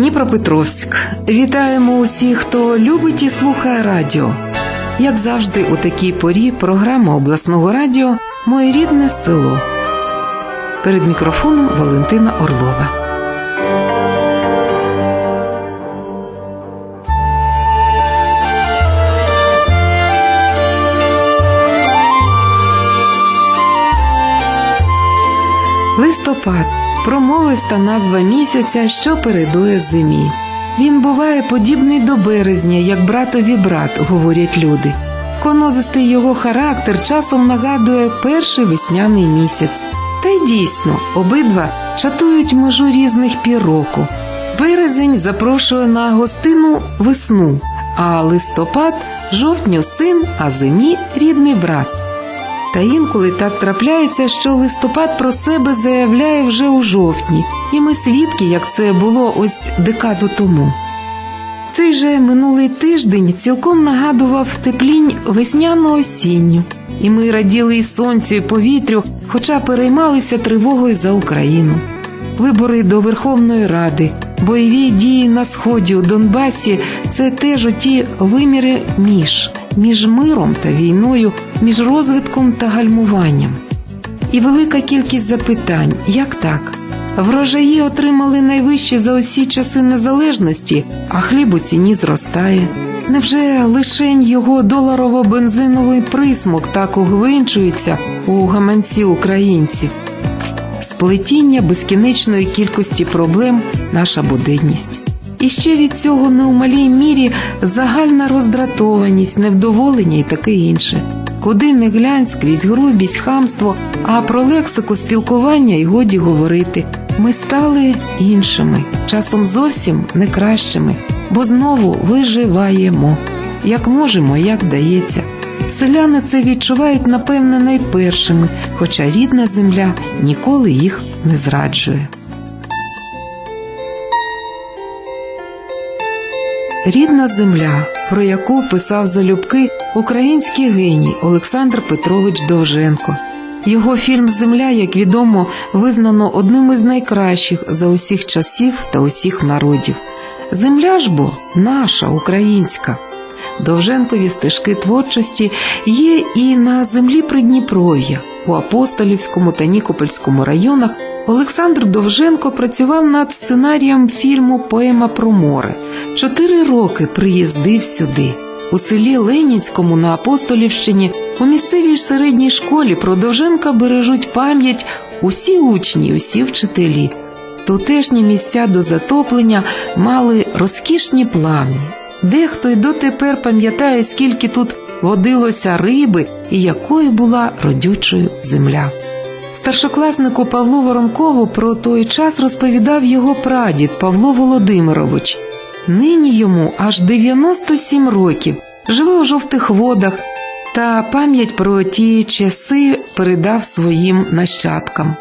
Дніпропетровськ. Вітаємо усіх, хто любить і слухає радіо. Як завжди, у такій порі програма обласного радіо Моє рідне село. Перед мікрофоном Валентина Орлова. Листопад промовиста назва місяця, що передує зимі. Він буває подібний до березня, як братові брат, говорять люди. Конозистий його характер часом нагадує перший весняний місяць. Та й дійсно, обидва чатують межу різних пір року. Березень запрошує на гостину весну, а листопад жовтню син, а зимі рідний брат. Та інколи так трапляється, що листопад про себе заявляє вже у жовтні, і ми свідки, як це було ось декаду тому. Цей же минулий тиждень цілком нагадував теплінь весняно осінню, і ми раділи і сонцю, і повітрю, хоча переймалися тривогою за Україну. Вибори до Верховної Ради, бойові дії на сході у Донбасі це теж оті виміри між, між миром та війною, між розвитком та гальмуванням. І велика кількість запитань як так? Врожаї отримали найвищі за усі часи незалежності, а хліб у ціні зростає. Невже лишень його доларово-бензиновий присмок так угвинчується у гаманці українців? Сплетіння безкінечної кількості проблем наша буденність. І ще від цього не у малій мірі загальна роздратованість, невдоволення і таке інше. Куди не глянь скрізь грубість, хамство, а про лексику спілкування й годі говорити. Ми стали іншими, часом зовсім не кращими, бо знову виживаємо, як можемо, як дається. Селяни це відчувають, напевне, найпершими, хоча рідна земля ніколи їх не зраджує. Рідна земля, про яку писав залюбки український геній Олександр Петрович Довженко. Його фільм Земля, як відомо, визнано одним із найкращих за усіх часів та усіх народів. Земля ж бо наша, українська. Довженкові стежки творчості є і на землі Придніпров'я у Апостолівському та Нікопольському районах. Олександр Довженко працював над сценарієм фільму Поема про море. Чотири роки приїздив сюди. У селі Ленінському на Апостолівщині у місцевій середній школі про Довженка бережуть пам'ять усі учні, усі вчителі. Тутешні місця до затоплення мали розкішні плавні. Дехто й дотепер пам'ятає, скільки тут водилося риби і якою була родючою земля. Старшокласнику Павлу Воронкову про той час розповідав його прадід Павло Володимирович. Нині йому аж 97 років, живе у жовтих водах, та пам'ять про ті часи передав своїм нащадкам.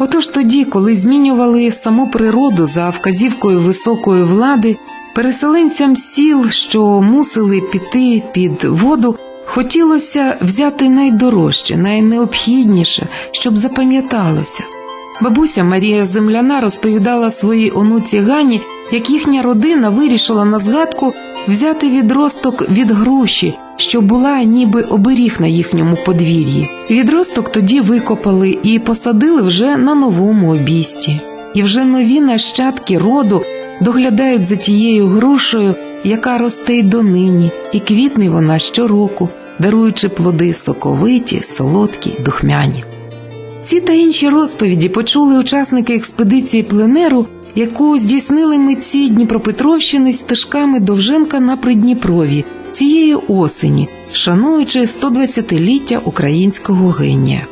Отож тоді, коли змінювали саму природу за вказівкою високої влади, переселенцям сіл, що мусили піти під воду, хотілося взяти найдорожче, найнеобхідніше, щоб запам'яталося. Бабуся Марія Земляна розповідала своїй онуці Гані, як їхня родина вирішила на згадку взяти відросток від груші, що була ніби оберіг на їхньому подвір'ї. Відросток тоді викопали і посадили вже на новому обісті. І вже нові нащадки роду доглядають за тією грушею, яка росте й донині, і квітне вона щороку, даруючи плоди соковиті, солодкі, духмяні. Ці та інші розповіді почули учасники експедиції пленеру, яку здійснили митці Дніпропетровщини стежками Довженка на Придніпрові цієї осені, шануючи 120-ліття українського генія.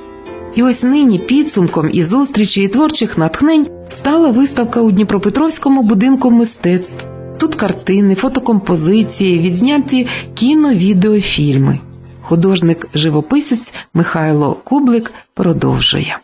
І ось нині підсумком і зустрічі і творчих натхнень стала виставка у Дніпропетровському будинку мистецтв. Тут картини, фотокомпозиції, відзняті кіно-відеофільми. Художник-живописець Михайло Кублик продовжує.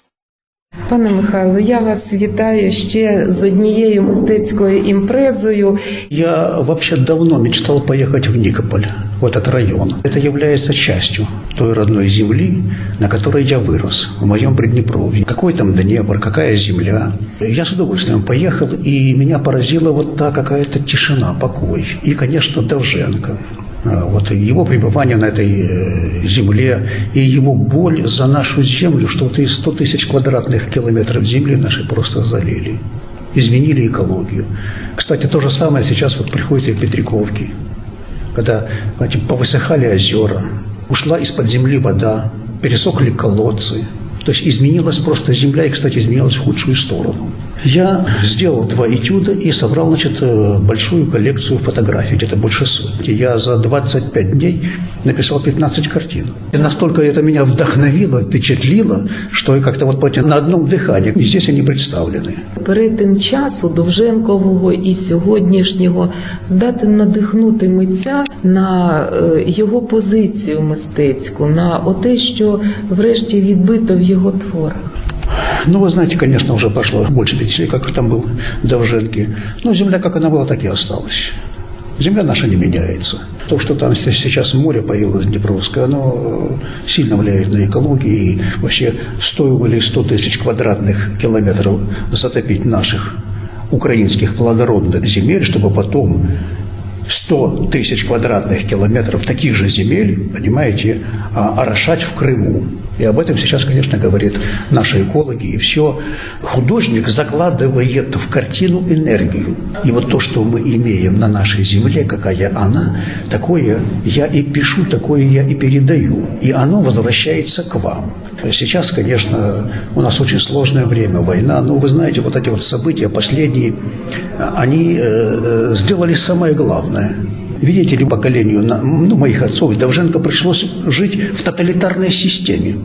Пане Михайло, я вас вітаю ще з однією мистецькою імпрезою. Я вообще давно мечтал поехать в Никополь. В этот район. Это является частью той родной земли, на которой я вырос, в моем Приднепровье. Какой там Днепр, какая земля. Я с удовольствием поехал, и меня поразила вот та какая-то тишина, покой. И, конечно, Довженко. А, Вот его пребывание на этой э, земле и его боль за нашу землю, что вот и 100 тысяч квадратных километров земли наши просто залили, изменили экологию. Кстати, то же самое сейчас вот приходит и в Петриковке, когда знаете, повысыхали озера, ушла из-под земли вода, пересохли колодцы, то есть изменилась просто земля, и, кстати, изменилась в худшую сторону. Я сделал два этюда и собрал, значит, э, большую коллекцию фотографий, где-то больше сотни. Я за 25 дней написал 15 картин. И настолько это меня вдохновило, впечатлило, что я как-то вот понимаете, на одном дыхании. И здесь они представлены. Перетин часу Довженкового і сьогоднішнього здатен надихнути митця на е, його позицію мистецьку, на оте, що врешті відбито в його творах. Ну, вы знаете, конечно, уже прошло больше пяти лет, как там был Довженки. Но земля, как она была, так и осталась. Земля наша не меняется. То, что там сейчас море появилось Днепровское, оно сильно влияет на экологию. И вообще, стоило ли 100 тысяч квадратных километров затопить наших украинских плодородных земель, чтобы потом 100 тысяч квадратных километров таких же земель, понимаете, а, орошать в Крыму. И об этом сейчас, конечно, говорят наши экологи. И все. Художник закладывает в картину энергию. И вот то, что мы имеем на нашей земле, какая она, такое я и пишу, такое я и передаю. И оно возвращается к вам. Сейчас, конечно, у нас очень сложное время, война, но вы знаете, вот эти вот события последние, они э, э, сделали самое главное. Видите ли, поколению ну, моих отцов, Довженко пришлось жить в тоталитарной системе,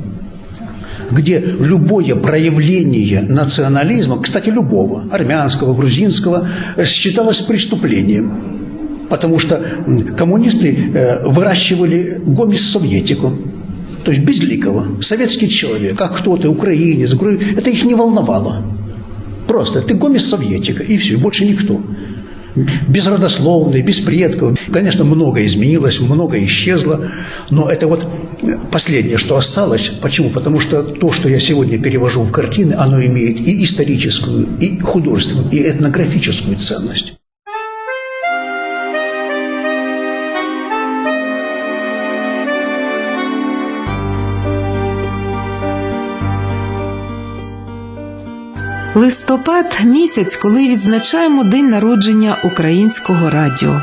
где любое проявление национализма, кстати, любого, армянского, грузинского, считалось преступлением. Потому что коммунисты э, выращивали гомис советику, то есть безликого, советский человек, а кто ты, украинец, это их не волновало. Просто ты гомис советика, и все, больше никто. Безродословный, без предков. Конечно, многое изменилось, многое исчезло, но это вот последнее, что осталось. Почему? Потому что то, что я сегодня перевожу в картины, оно имеет и историческую, и художественную, и этнографическую ценность. Листопад місяць, коли відзначаємо день народження українського радіо.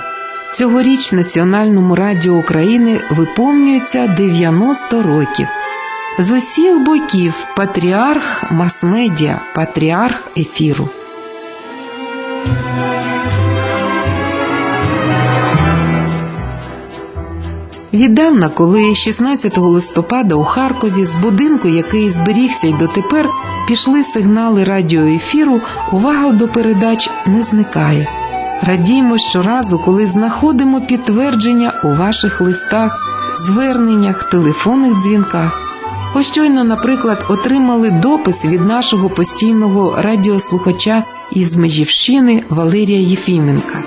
Цьогоріч Національному радіо України виповнюється 90 років. З усіх боків патріарх мас-медіа, патріарх ефіру. Віддавна, коли 16 листопада у Харкові з будинку, який зберігся й дотепер, пішли сигнали радіоефіру, увага до передач не зникає. Радіємо щоразу, коли знаходимо підтвердження у ваших листах, зверненнях, телефонних дзвінках. Ось щойно, наприклад, отримали допис від нашого постійного радіослухача із Межівщини Валерія Єфіменка.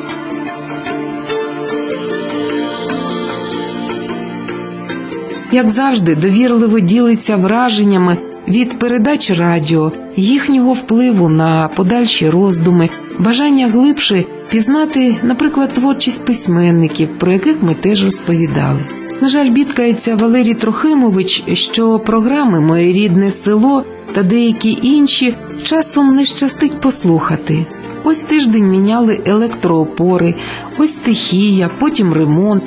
Як завжди, довірливо ділиться враженнями від передач радіо, їхнього впливу на подальші роздуми, бажання глибше пізнати, наприклад, творчість письменників, про яких ми теж розповідали. На жаль, бідкається Валерій Трохимович, що програми Моє рідне село та деякі інші часом не щастить послухати. Ось тиждень міняли електроопори, ось стихія, потім ремонт.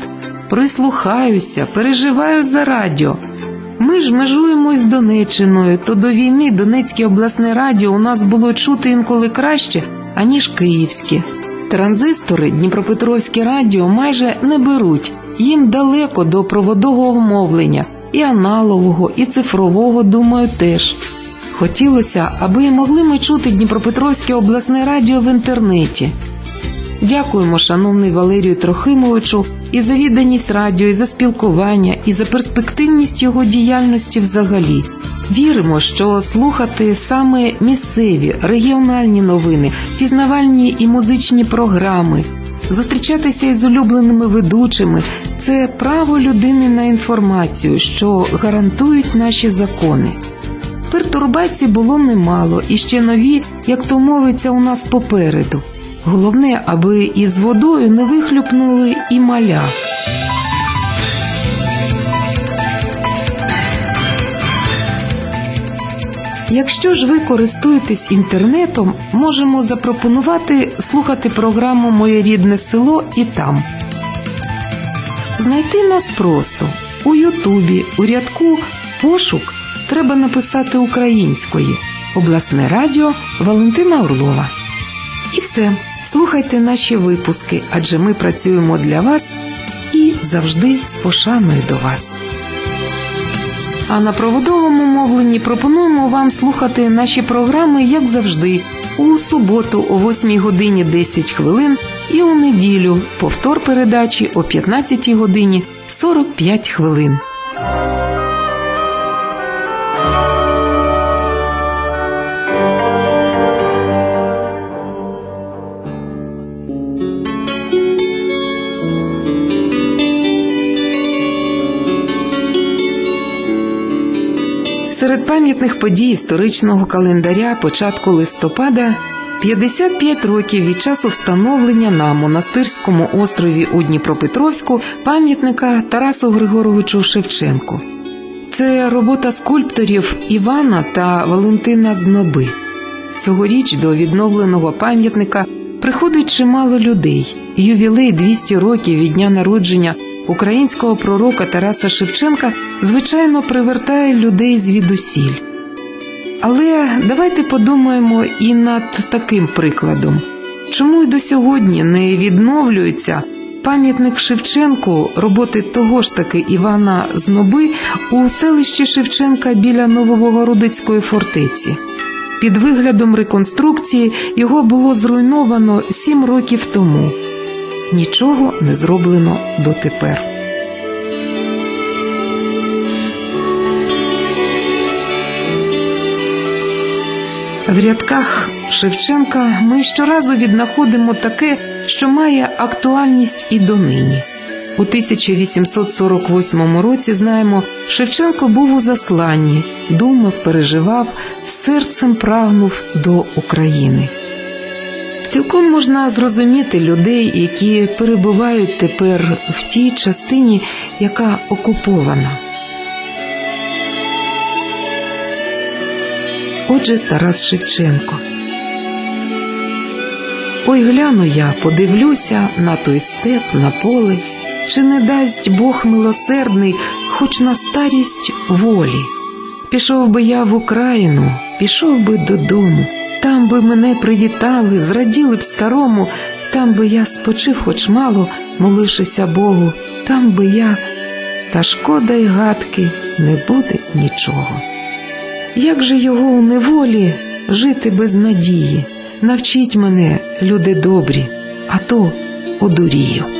Прислухаюся, переживаю за радіо. Ми ж межуємо із Донеччиною, то до війни Донецьке обласне радіо у нас було чути інколи краще, аніж київське. Транзистори Дніпропетровське радіо майже не беруть, їм далеко до проводового мовлення, і аналогового, і цифрового, думаю, теж. Хотілося, аби і могли ми чути Дніпропетровське обласне радіо в інтернеті. Дякуємо, шановний Валерію Трохимовичу, і за відданість радіо, і за спілкування, і за перспективність його діяльності взагалі. Віримо, що слухати саме місцеві регіональні новини, пізнавальні і музичні програми, Зустрічатися із улюбленими ведучими це право людини на інформацію, що гарантують наші закони. Пертурбацій було немало і ще нові, як то мовиться, у нас попереду. Головне, аби із водою не вихлюпнули і маля. Якщо ж ви користуєтесь інтернетом, можемо запропонувати слухати програму Моє рідне село і там. Знайти нас просто у Ютубі у рядку Пошук треба написати українською обласне радіо Валентина Орлова. І все. Слухайте наші випуски, адже ми працюємо для вас і завжди з пошаною до вас. А на проводовому мовленні пропонуємо вам слухати наші програми, як завжди, у суботу о 8 годині 10 хвилин і у неділю повтор передачі о 15 годині 45 хвилин. Серед пам'ятних подій історичного календаря початку листопада 55 років від часу встановлення на монастирському острові у Дніпропетровську пам'ятника Тарасу Григоровичу Шевченку. Це робота скульпторів Івана та Валентина Зноби. Цьогоріч до відновленого пам'ятника приходить чимало людей. Ювілей 200 років від дня народження українського пророка Тараса Шевченка, звичайно, привертає людей звідусіль. Але давайте подумаємо і над таким прикладом, чому й до сьогодні не відновлюється пам'ятник Шевченку роботи того ж таки Івана Зноби у селищі Шевченка біля Новобогородицької фортеці. Під виглядом реконструкції його було зруйновано сім років тому. Нічого не зроблено дотепер. В рядках Шевченка ми щоразу віднаходимо таке, що має актуальність і донині. У 1848 році знаємо, Шевченко був у засланні, думав, переживав, серцем прагнув до України. Цілком можна зрозуміти людей, які перебувають тепер в тій частині, яка окупована. Отже, Тарас Шевченко. Ой, гляну я, подивлюся на той степ, на поле, чи не дасть Бог милосердний, хоч на старість волі. Пішов би я в Україну, пішов би додому, там би мене привітали, зраділи б старому, там би я спочив хоч мало, молившися Богу, там би я, та шкода й гадки не буде нічого. Як же його у неволі жити без надії? Навчіть мене, люди добрі, а то одурію.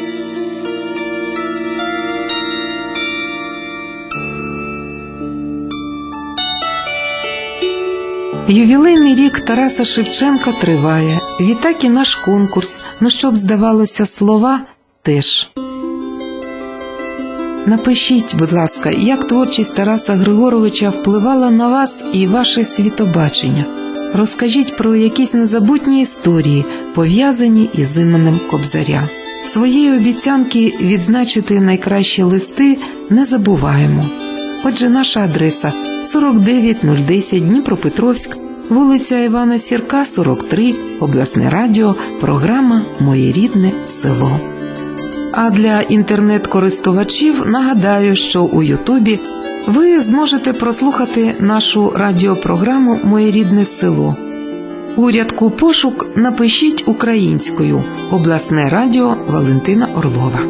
Ювілейний рік Тараса Шевченка триває. Відтак і наш конкурс. Ну щоб здавалося, слова теж. Напишіть, будь ласка, як творчість Тараса Григоровича впливала на вас і ваше світобачення. Розкажіть про якісь незабутні історії, пов'язані із іменем Кобзаря. Свої обіцянки відзначити найкращі листи не забуваємо. Отже, наша адреса 49010 Дніпропетровськ, вулиця Івана Сірка, 43, обласне радіо, програма Моє рідне село. А для інтернет-користувачів нагадаю, що у Ютубі ви зможете прослухати нашу радіопрограму Моє рідне село. У рядку пошук напишіть українською обласне радіо Валентина Орлова.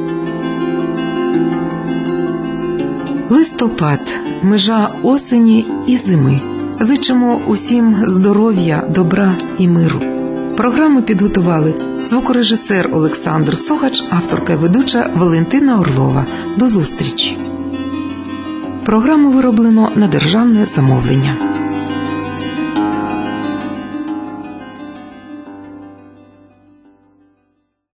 Листопад межа осені і зими. Зичимо усім здоров'я, добра і миру. Програму підготували звукорежисер Олександр Сохач, авторка і ведуча Валентина Орлова. До зустрічі. Програму вироблено на державне замовлення.